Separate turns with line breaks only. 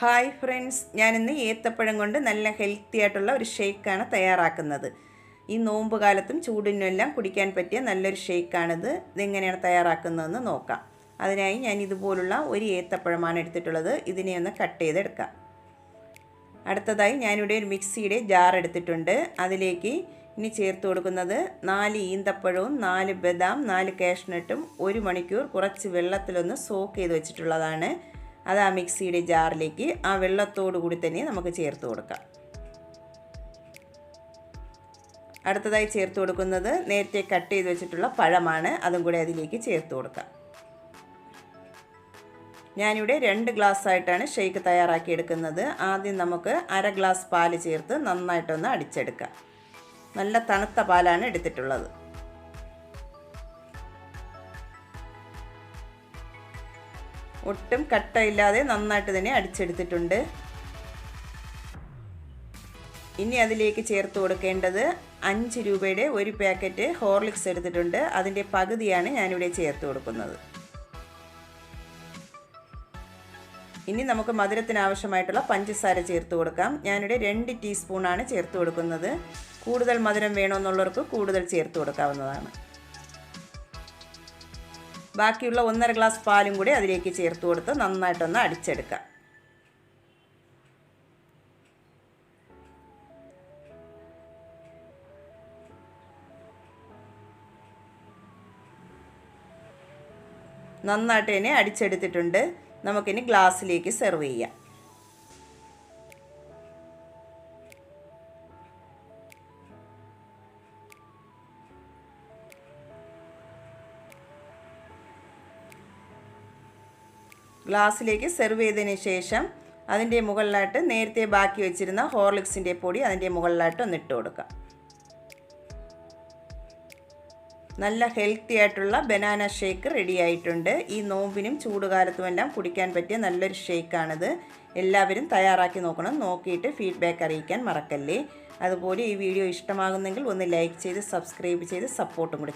Hi friends ഞാൻ ഇന്ന് ഏത്തപ്പഴം കൊണ്ട് നല്ല ഹെൽത്തി ആയിട്ടുള്ള ഒരു ഷേക്കാണ് തയ്യാറാക്കുന്നത്. ഈ നോമ്പ് കാലത്തും ചൂടിനെല്ലാം കുടിക്കാൻ പറ്റിയ നല്ലൊരു ഷേക്കാണിത് ഇതെങ്ങനെയാണ് തയ്യാറാക്കുന്നതെന്ന് നോക്കാം. അതിനായി ഞാൻ ഇതുപോലുള്ള ഒരു ഏത്തപ്പഴമാണ് എടുത്തിട്ടുള്ളത്. ഇതിനെ ഒന്ന് കട്ട് ചെയ്തെടുക്കാം. അടുത്തതായി ഞാനിവിടെ ഒരു മിക്സിയുടെ ജാർ എടുത്തിട്ടുണ്ട്. അതിലേക്ക് ഇനി ചേർത്ത് കൊടുക്കുന്നത് നാല് ഈന്തപ്പഴവും നാല് ബദാം നാല് കാഷ്നട്ടും ഒരു മണിക്കൂർ കുറച്ച് വെള്ളത്തിലൊന്ന് സോക്ക് ചെയ്ത് വെച്ചിട്ടുള്ളതാണ്. അത് ആ മിക്സിയുടെ ജാറിലേക്ക് ആ വെള്ളത്തോടു കൂടി തന്നെ നമുക്ക് ചേർത്ത് കൊടുക്കാം. അടുത്തതായി ചേർത്ത് കൊടുക്കുന്നത് നേരത്തെ കട്ട് ചെയ്ത് വെച്ചിട്ടുള്ള പഴമാണ്. അതും കൂടി അതിലേക്ക് ചേർത്ത് കൊടുക്കാം. ഞാനിവിടെ രണ്ട് ഗ്ലാസ് ആയിട്ടാണ് ഷേക്ക് തയ്യാറാക്കി എടുക്കുന്നത്. ആദ്യം നമുക്ക് അര ഗ്ലാസ് പാൽ ചേർത്ത് നന്നായിട്ടൊന്ന് അടിച്ചെടുക്കാം. നല്ല തണുത്ത പാലാണ് എടുത്തിട്ടുള്ളത്. ഒട്ടും കട്ടയില്ലാതെ നന്നായിട്ട് തന്നെ അടിച്ചെടുത്തിട്ടുണ്ട്. ഇനി അതിലേക്ക് ചേർത്ത് കൊടുക്കേണ്ടത് അഞ്ച് രൂപയുടെ ഒരു പാക്കറ്റ് ഹോർലിക്സ് എടുത്തിട്ടുണ്ട്. അതിന്റെ പകുതിയാണ് ഞാനിവിടെ ചേർത്ത് കൊടുക്കുന്നത്. ഇനി നമുക്ക് മധുരത്തിന് ആവശ്യമായിട്ടുള്ള പഞ്ചസാര ചേർത്ത് കൊടുക്കാം. ഞാനിവിടെ രണ്ട് ടീസ്പൂണാണ് ചേർത്ത് കൊടുക്കുന്നത്. കൂടുതൽ മധുരം വേണമെന്നുള്ളവർക്ക് കൂടുതൽ ചേർത്ത് കൊടുക്കാവുന്നതാണ്. ബാക്കിയുള്ള ഒന്നര ഗ്ലാസ് പാലും കൂടി അതിലേക്ക് ചേർത്ത് കൊടുത്ത് നന്നായിട്ടൊന്ന് അടിച്ചെടുക്കാം. നന്നായിട്ട് തന്നെ അടിച്ചെടുത്തിട്ടുണ്ട്. നമുക്കിനി ഗ്ലാസ്സിലേക്ക് സെർവ് ചെയ്യാം. ഗ്ലാസ്സിലേക്ക് സെർവ് ചെയ്തതിന് ശേഷം അതിന്റെ മുകളിലായിട്ട് നേരത്തെ ബാക്കി വെച്ചിരുന്ന ഹോർലിക്സിന്റെ പൊടി അതിന്റെ മുകളിലായിട്ട് ഒന്ന് ഇട്ട് കൊടുക്കാം നല്ല ഹെൽത്തി ആയിട്ടുള്ള ബനാന ഷേക്ക് റെഡി ആയിട്ടുണ്ട്. ഈ നോമ്പിനും ചൂടുകാലത്തുമെല്ലാം കുടിക്കാൻ പറ്റിയ നല്ലൊരു ഷേക്കാണിത്. എല്ലാവരും തയ്യാറാക്കി നോക്കണം. നോക്കിയിട്ട് ഫീഡ്ബാക്ക് അറിയിക്കാൻ മറക്കല്ലേ. അതുപോലെ ഈ വീഡിയോ ഇഷ്ടമാകുന്നെങ്കിൽ ഒന്ന് ലൈക്ക് ചെയ്ത് സബ്സ്ക്രൈബ് ചെയ്ത് സപ്പോർട്ടും